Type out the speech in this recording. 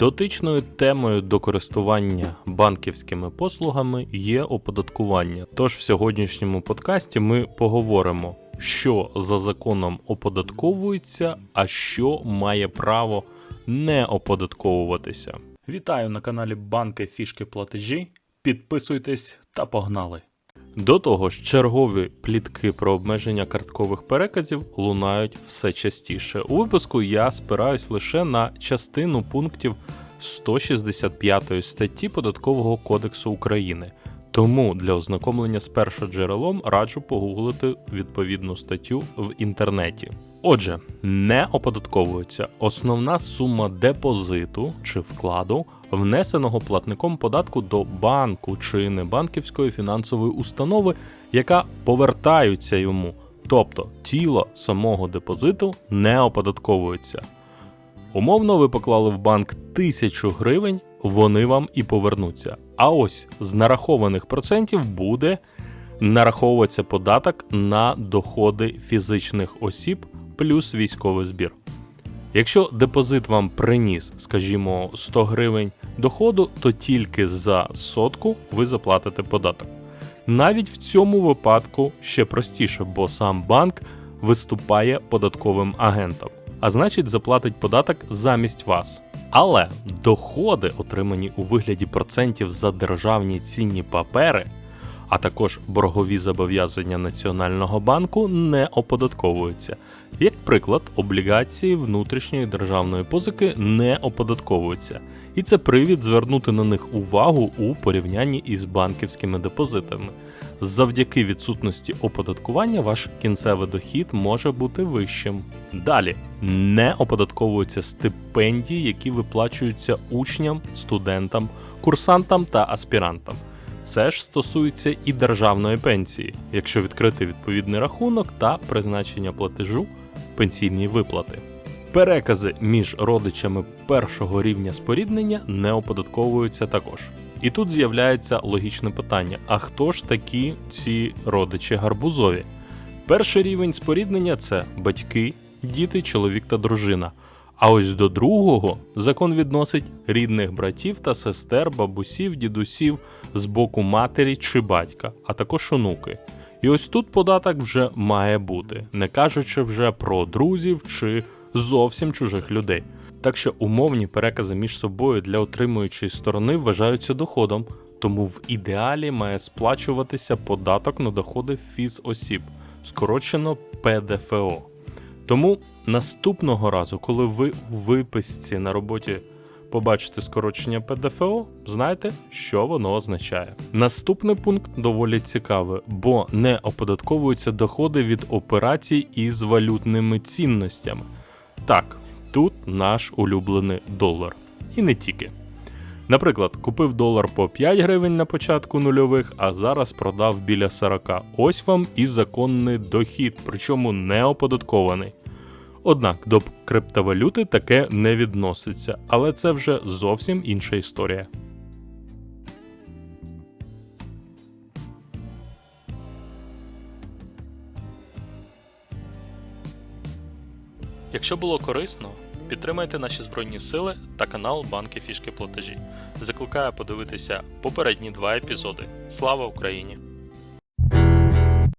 Дотичною темою до користування банківськими послугами є оподаткування. Тож в сьогоднішньому подкасті ми поговоримо, що за законом оподатковується, а що має право не оподатковуватися. Вітаю на каналі Банки Фішки Платежі. Підписуйтесь та погнали! До того ж, чергові плітки про обмеження карткових переказів лунають все частіше. У випуску я спираюсь лише на частину пунктів 165 статті Податкового кодексу України. Тому для ознакомлення з першоджерелом раджу погуглити відповідну статтю в інтернеті. Отже, не оподатковується основна сума депозиту чи вкладу, внесеного платником податку до банку чи небанківської фінансової установи, яка повертаються йому. Тобто тіло самого депозиту не оподатковується. Умовно, ви поклали в банк тисячу гривень, вони вам і повернуться. А ось з нарахованих процентів буде нараховуватися податок на доходи фізичних осіб плюс військовий збір. Якщо депозит вам приніс, скажімо, 100 гривень доходу, то тільки за сотку ви заплатите податок. Навіть в цьому випадку ще простіше, бо сам банк виступає податковим агентом, а значить заплатить податок замість вас. Але доходи, отримані у вигляді процентів за державні цінні папери, а також боргові зобов'язання Національного банку не оподатковуються. Як приклад, облігації внутрішньої державної позики не оподатковуються, і це привід звернути на них увагу у порівнянні із банківськими депозитами. Завдяки відсутності оподаткування ваш кінцевий дохід може бути вищим. Далі не оподатковуються стипендії, які виплачуються учням, студентам, курсантам та аспірантам. Це ж стосується і державної пенсії, якщо відкрити відповідний рахунок та призначення платежу пенсійні виплати. Перекази між родичами першого рівня споріднення не оподатковуються також. І тут з'являється логічне питання: а хто ж такі ці родичі гарбузові? Перший рівень споріднення це батьки, діти, чоловік та дружина. А ось до другого закон відносить рідних братів та сестер, бабусів, дідусів з боку матері чи батька, а також онуки. І ось тут податок вже має бути, не кажучи вже про друзів чи зовсім чужих людей. Так що умовні перекази між собою для отримуючої сторони вважаються доходом, тому в ідеалі має сплачуватися податок на доходи фізосіб, скорочено ПДФО. Тому наступного разу, коли ви у виписці на роботі побачите скорочення ПДФО, знайте, що воно означає. Наступний пункт доволі цікавий, бо не оподатковуються доходи від операцій із валютними цінностями. Так, тут наш улюблений долар. І не тільки. Наприклад, купив долар по 5 гривень на початку нульових, а зараз продав біля 40. Ось вам і законний дохід, причому не оподаткований. Однак до криптовалюти таке не відноситься, але це вже зовсім інша історія. Якщо було корисно, підтримайте наші збройні сили та канал Банки Фішки Платежі. Закликаю подивитися попередні два епізоди. Слава Україні!